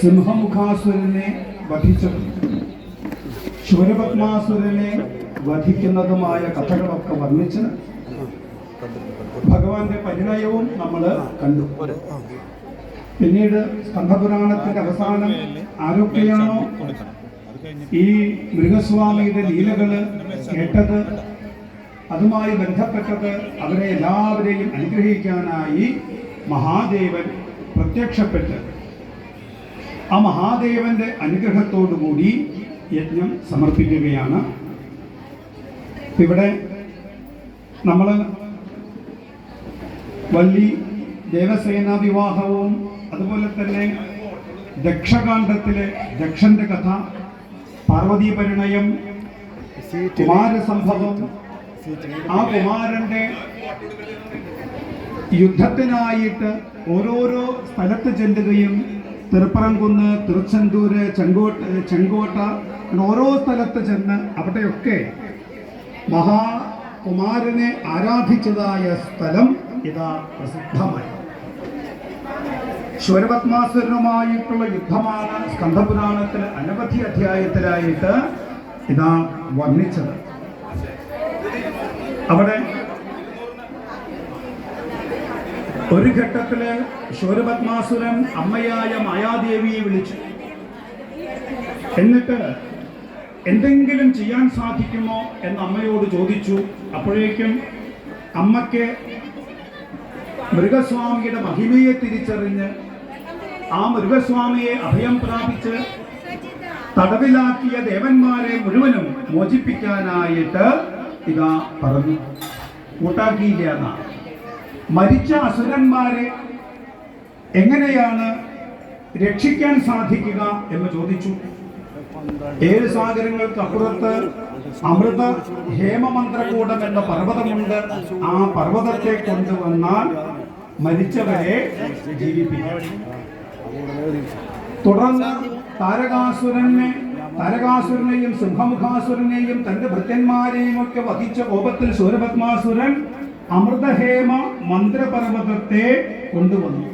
സിംഹമുഖാസുരനെ വധിച്ചതും. ശൂരപത്മാസുരനെ വധിക്കുന്നതുമായ കഥകളൊക്കെ വർണിച്ച് ഭഗവാന്റെ പരിണയവും നമ്മൾ കണ്ടു. പിന്നീട് സ്കന്ധപുരാണത്തിന്റെ അവസാനം ആരൊക്കെയാണോ ഈ മൃഗസ്വാമിയുടെ ലീലകൾ കേട്ടത് അതുമായി ബന്ധപ്പെട്ടത് അവരെ എല്ലാവരെയും അനുഗ്രഹിക്കാനായി മഹാദേവൻ പ്രത്യക്ഷപ്പെട്ട് ആ മഹാദേവന്റെ അനുഗ്രഹത്തോടുകൂടി യജ്ഞം സമർപ്പിക്കുകയാണ്. ഇവിടെ നമ്മൾ വള്ളി ദേവസേന വിവാഹവും അതുപോലെ തന്നെ ദക്ഷകാന്ഡത്തിലെ ദക്ഷന്റെ കഥ പാർവതി പരിണയം കുമാരസംഭവം ആ കുമാരന്റെ യുദ്ധത്തിനായിട്ട് ഓരോരോ സ്ഥലത്ത് ചെല്ലുകയും തിരുപ്പറംകുന്ന് തിരുച്ചെന്തൂര് ചെങ്കോട്ട ചെങ്കോട്ട അങ്ങനെ ഓരോ സ്ഥലത്ത് ചെന്ന് അവിടെയൊക്കെ മഹാകുമാരനെ ആരാധിച്ചതായ സ്ഥലം ഇതാ പ്രസിദ്ധമായി ശൂരപത്മാസുരനുമായിട്ടുള്ള യുദ്ധമാണ് സ്കന്ധപുരാണത്തിൽ അനവധി അധ്യായത്തിലായിട്ട് ഇതാ വർണിച്ചത്. അവിടെ ഒരു ഘട്ടത്തിൽ ശൂരപത്മാസുരൻ അമ്മയായ മായാദേവിയെ വിളിച്ചു. എന്നിട്ട് എന്തെങ്കിലും ചെയ്യാൻ സാധിക്കുമോ എന്ന് അമ്മയോട് ചോദിച്ചു. അപ്പോഴേക്കും അമ്മയ്ക്ക് മൃഗസ്വാമിയുടെ മഹിമയെ തിരിച്ചറിഞ്ഞ് ആ മൃഗസ്വാമിയെ അഭയം പ്രാപിച്ച് തടവിലാക്കിയ ദേവന്മാരെ മുഴുവനും മോചിപ്പിക്കാനായിട്ട് ഇതാ പറഞ്ഞു. കൂട്ടാക്കിയില്ല എന്നാണ്. മരിച്ച അസുരന്മാരെ എങ്ങനെയാണ് രക്ഷിക്കാൻ സാധിക്കുക എന്ന് ചോദിച്ചു. ഏഴ് സാഗരങ്ങൾക്ക് അപ്പുറത്ത് അമൃത ഹേമമന്ത്രകൂടം എന്ന പർവതമുണ്ട്. ആ പർവതത്തെ കൊണ്ടുവന്നാൽ മരിച്ചവരെ ജീവിപ്പിക്കാം. തുടർന്ന് താരകാസുരനെ താരകാസുരനെയും സിംഹമുഖാസുരനെയും തന്റെ ഭൃത്യന്മാരെയും ഒക്കെ വധിച്ച കോപത്തിൽ സൂരപത്മാസുരൻ അമൃതഹേമ മന്ത്രപർവതത്തെ കൊണ്ടുവന്നു.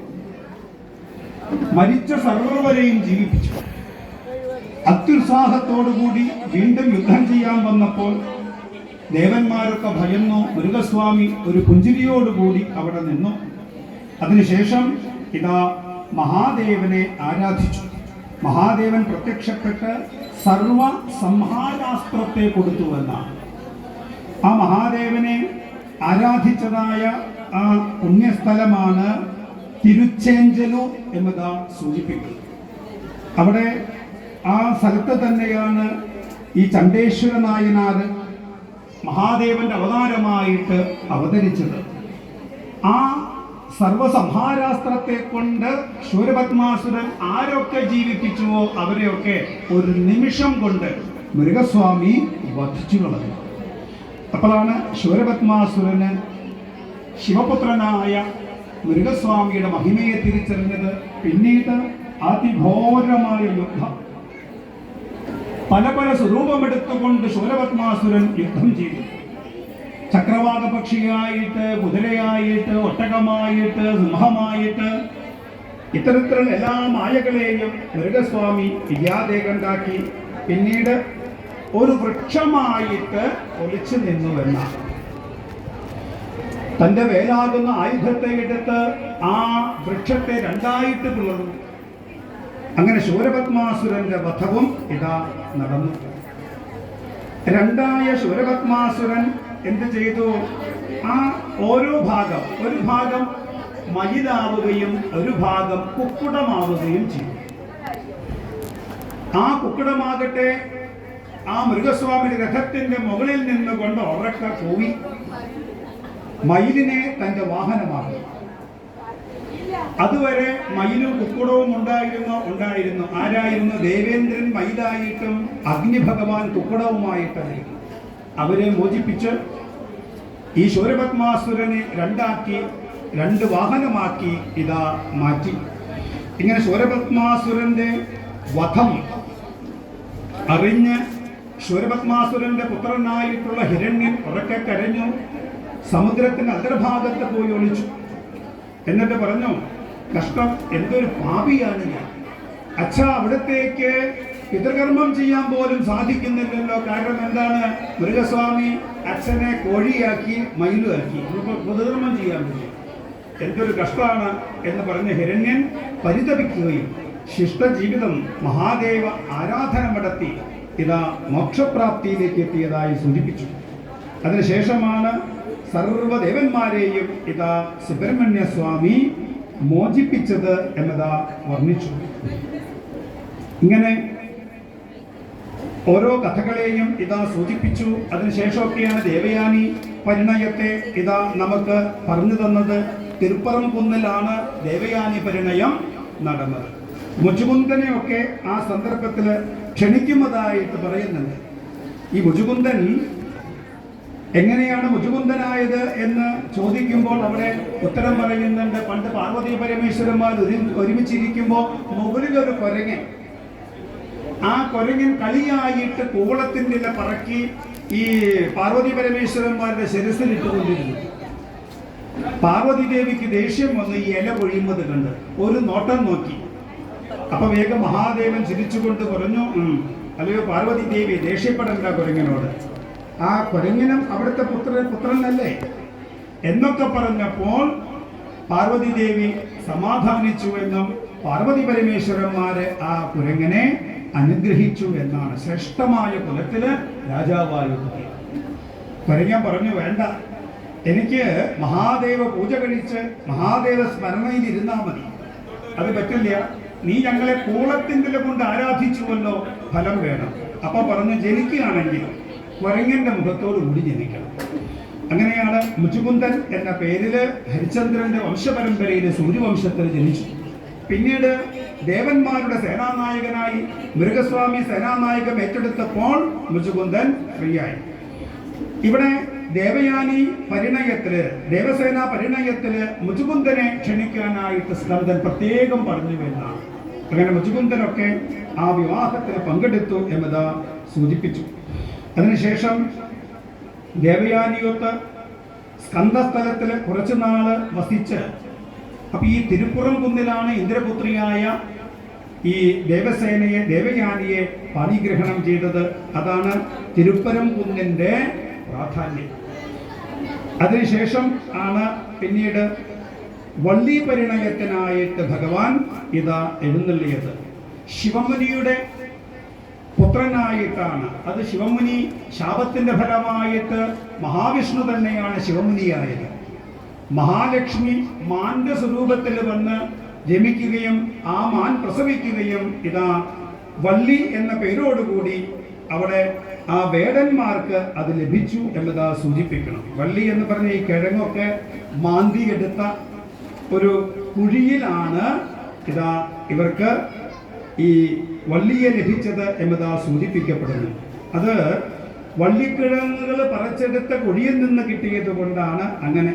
മരിച്ച സർവരെയും ജീവിപ്പിച്ചു. അത്യുത്സാഹത്തോടുകൂടി വീണ്ടും യുദ്ധം ചെയ്യാൻ വന്നപ്പോൾ ദേവന്മാരൊക്കെ ഭയന്നു. മൃഗസ്വാമി ഒരു പുഞ്ചിരിയോടുകൂടി അവിടെ നിന്നു. അതിനുശേഷം ഇതാ മഹാദേവനെ ആരാധിച്ചു. മഹാദേവൻ പ്രത്യക്ഷപ്പെട്ട് സർവ സംഹാരാസ്ത്രത്തെ കൊടുത്തു എന്നാണ്. ആ മഹാദേവനെ ആരാധിച്ചതായ ആ പുണ്യസ്ഥലമാണ് തിരുച്ചേഞ്ചലു എന്നതാ സൂചിപ്പിക്കുന്നത്. അവിടെ ആ സ്ഥലത്ത് തന്നെയാണ് ഈ ചണ്ടേശ്വര നായനാർ മഹാദേവന്റെ അവതാരമായിട്ട് അവതരിച്ചത്. ആ സർവസംഹാരാസ്ത്രത്തെ കൊണ്ട് ശൂരപത്മാസുരൻ ആരൊക്കെ ജീവിപ്പിച്ചുവോ അവരെയൊക്കെ ഒരു നിമിഷം കൊണ്ട് മൃഗസ്വാമി വധിച്ചു കളഞ്ഞു അപ്പോഴാണ് ശൂരപത്മാസുരന് ശിവപുത്രനായ മൃഗസ്വാമിയുടെ മഹിമയെ തിരിച്ചറിഞ്ഞത്. പിന്നീട് അതിഘോരമായ യുദ്ധം. പല പല സ്വരൂപമെടുത്തുകൊണ്ട് ശൂരപത്മാസുരൻ യുദ്ധം ചെയ്തു. ചക്രവാക പക്ഷിയായിട്ട് കുതിരയായിട്ട് ഒട്ടകമായിട്ട് സിംഹമായിട്ട് ഇത്തരത്തിലുള്ള എല്ലാ മായകളെയും മൃഗസ്വാമി ഇല്ലാതേകണ്ടാക്കി പിന്നീട് ഒരു വൃക്ഷമായിട്ട് ഒളിച്ചു നിന്നുവെന്നാണ് തന്റെ വേലാകുന്ന ആയുധത്തെ എടുത്ത് ആ വൃക്ഷത്തെ രണ്ടായിട്ട് പിളർന്നു. അങ്ങനെ ശൂരപത്മാസുരന്റെ വധവും ഇതാ നടന്നു. രണ്ടായ ശൂരപത്മാസുരൻ എന്ത് ചെയ്തു? ആ ഓരോ ഭാഗം ഒരു ഭാഗം മയിലാവുകയും ഒരു ഭാഗം കുക്കുടമാവുകയും ചെയ്തു. ആ കുക്കുടമാകട്ടെ ആ മൃഗസ്വാമി രഥത്തിന്റെ മുകളിൽ നിന്നുകൊണ്ട് ഉറക്ക പോയി. മയിലിനെ തന്റെ വാഹനമാക്കി. അതുവരെ മയിലും കുക്കുടവും ഉണ്ടായിരുന്നു ഉണ്ടായിരുന്നു. ആരായിരുന്നു? ദേവേന്ദ്രൻ മയിലായിട്ടും അഗ്നിഭഗവാൻ കുക്കുടവുമായിട്ടായിരുന്നു. അവരെ മോചിപ്പിച്ച് ഈ ശൂരപത്മാസുരനെ രണ്ടാക്കി രണ്ട് വാഹനമാക്കി ഇതാ മാറ്റി. ഇങ്ങനെ ശൂരപത്മാസുരന്റെ വധം അറിഞ്ഞ് ശൂരപത്മാസുരന്റെ പുത്രനായിട്ടുള്ള ഹിരണ്യൻ ഉറക്കെ കരഞ്ഞു സമുദ്രത്തിന്റെ അന്തർഭാഗത്ത് പോയി ഒളിച്ചു. എന്നിട്ട് പറഞ്ഞു കഷ്ടം എന്തൊരു പാപിയാണ് ഞാൻ. അച്ഛ അവിടത്തേക്ക് പിതൃകർമ്മം ചെയ്യാൻ പോലും സാധിക്കുന്നില്ലല്ലോ. കാരണം എന്താണ്? മൃഗസ്വാമി അച്ഛനെ കോഴിയാക്കി മയിലുമാക്കി. ഇനിയിപ്പോ പിതൃകർമ്മം ചെയ്യാൻ പറ്റും എന്തൊരു കഷ്ടമാണ് എന്ന് പറഞ്ഞ ഹിരണ്യൻ പരിതപിക്കുകയും ശിഷ്ടജീവിതം മഹാദേവ ആരാധന നടത്തി. ഇതാ മോക്ഷപ്രാപ്തിയിലേക്ക് എത്തിയതായി സൂചിപ്പിച്ചു. അതിനുശേഷമാണ് സർവദേവന്മാരെയും ഇതാ സുബ്രഹ്മണ്യ സ്വാമി മോചിപ്പിച്ചത് എന്നതാ വർണിച്ചു. ഇങ്ങനെ ഓരോ കഥകളെയും ഇതാ സൂചിപ്പിച്ചു. അതിനുശേഷമൊക്കെയാണ് ദേവയാനി പരിണയത്തെ ഇതാ നമുക്ക് പറഞ്ഞു തന്നത്. തിരുപ്പറം കുന്നിലാണ് ദേവയാനി പരിണയം നടന്നത്. മുച്ചുകുന്തനെയൊക്കെ ആ സന്ദർഭത്തിൽ ക്ഷണിക്കുന്നതായിട്ട് പറയുന്നുണ്ട് ഈ മുജുകുന്ദൻ എങ്ങനെയാണ് മുജുകുന്ദനായത് എന്ന് ചോദിക്കുമ്പോൾ അവിടെ ഉത്തരം പറയുന്നുണ്ട്. പണ്ട് പാർവതി പരമേശ്വരന്മാർ ഒരു ഒരുമിച്ചിരിക്കുമ്പോൾ മുകളിൽ ഒരു കൊരങ്ങൻ. ആ കൊരങ്ങൻ കളിയായിട്ട് കൂളത്തിന്റെ ഇല പറക്കി ഈ പാർവതി പരമേശ്വരന്മാരുടെ ശിരസിലിട്ടുകൊണ്ടിരുന്നു പാർവതി ദേവിക്ക് ദേഷ്യം വന്ന് ഈ ഇല പൊഴിയുന്നത് കണ്ട് ഒരു നോട്ടം നോക്കി. അപ്പൊ വേഗം മഹാദേവൻ ചിരിച്ചുകൊണ്ട് പറഞ്ഞു അല്ലയോ പാർവതി ദേവി ദേഷ്യപ്പെടണ്ട കുരങ്ങനോട്. ആ കുരങ്ങനും അവിടുത്തെ പുത്രൻ പുത്രനല്ലേ? എന്നൊക്കെ പറഞ്ഞപ്പോൾ പാർവതി ദേവി സമാധാനിച്ചു എന്നും പാർവതി പരമേശ്വരന്മാര് ആ കുരങ്ങനെ അനുഗ്രഹിച്ചു എന്നാണ് ശ്രേഷ്ഠമായ കുലത്തിൽ രാജാവായി കുരങ്ങൻ പറഞ്ഞു വേണ്ട. എനിക്ക് മഹാദേവ പൂജ കഴിച്ച് മഹാദേവ സ്മരണയിൽ ഇരുന്നാൽ മതി. അത് പറ്റില്ല. നീ ഞങ്ങളെ കൂളത്തിന്റെ കൊണ്ട് ആരാധിച്ചുവല്ലോ ഫലം വേണം. അപ്പൊ പറഞ്ഞു ജനിക്കുകയാണെങ്കിൽ കുരങ്ങന്റെ മുഖത്തോടു കൂടി ജനിക്കണം. അങ്ങനെയാണ് മുച്ചുകുന്ദൻ എന്ന പേരിൽ ഹരിചന്ദ്രന്റെ വംശപരമ്പരയിലെ സൂര്യവംശത്തിൽ ജനിച്ചു. പിന്നീട് ദേവന്മാരുടെ സേനാനായകനായി മൃഗസ്വാമി സേനാനായകം ഏറ്റെടുത്തപ്പോൾ മുച്ചുകുന്ദൻ ഫ്രീയായി ഇവിടെ ദേവയാനി പരിണയത്തിൽ ദേവസേന പരിണയത്തിൽ മുജുകുന്ദനെ ക്ഷണിക്കാനായിട്ട് സ്കന്ദൻ പ്രത്യേകം പറഞ്ഞു എന്നാണ്. അങ്ങനെ മുജുകുന്ദനൊക്കെ ആ വിവാഹത്തിൽ പങ്കെടുത്തു എന്നത് സൂചിപ്പിച്ചു. അതിനുശേഷം ദേവയാനിയൊത്ത് സ്കന്ധസ്ഥലത്തിൽ കുറച്ചു നാൾ വസിച്ച് അപ്പൊ ഈ തിരുപ്പുറം കുന്നിലാണ് ഇന്ദ്രപുത്രിയായ ഈ ദേവസേനയെ ദേവയാനിയെ പാണിഗ്രഹണം ചെയ്തത്. അതാണ് തിരുപ്പരം കുന്നിന്റെ പ്രാധാന്യം. അതിനുശേഷം ആണ് പിന്നീട് വള്ളി പരിണയത്തിനായിട്ട് ഭഗവാൻ ഇതാ എഴുന്നള്ളിയത്. ശിവമുനിയുടെ പുത്രനായിട്ടാണ്. അത് ശിവമുനി ശാപത്തിന്റെ ഫലമായിട്ട് മഹാവിഷ്ണു തന്നെയാണ് ശിവമുനിയായത്. മഹാലക്ഷ്മി മാന്റെ സ്വരൂപത്തിൽ വന്ന് ജമിക്കുകയും ആ മാൻ പ്രസവിക്കുകയും ഇതാ വള്ളി എന്ന പേരോടുകൂടി അവിടെ ആ വേടന്മാർക്ക് അത് ലഭിച്ചു എന്നതാ സൂചിപ്പിക്കണം. വള്ളി എന്ന് പറഞ്ഞ ഈ കിഴങ്ങൊക്കെ മാന്തി എടുത്ത ഒരു കുഴിയിലാണ് ഇതാ ഇവർക്ക് ഈ വള്ളിയെ ലഭിച്ചത് എന്നതാ സൂചിപ്പിക്കപ്പെടുന്നു. അത് വള്ളിക്കിഴങ്ങുകൾ പറിച്ചെടുത്ത കുഴിയിൽ നിന്ന് കിട്ടിയത് കൊണ്ടാണ് അങ്ങനെ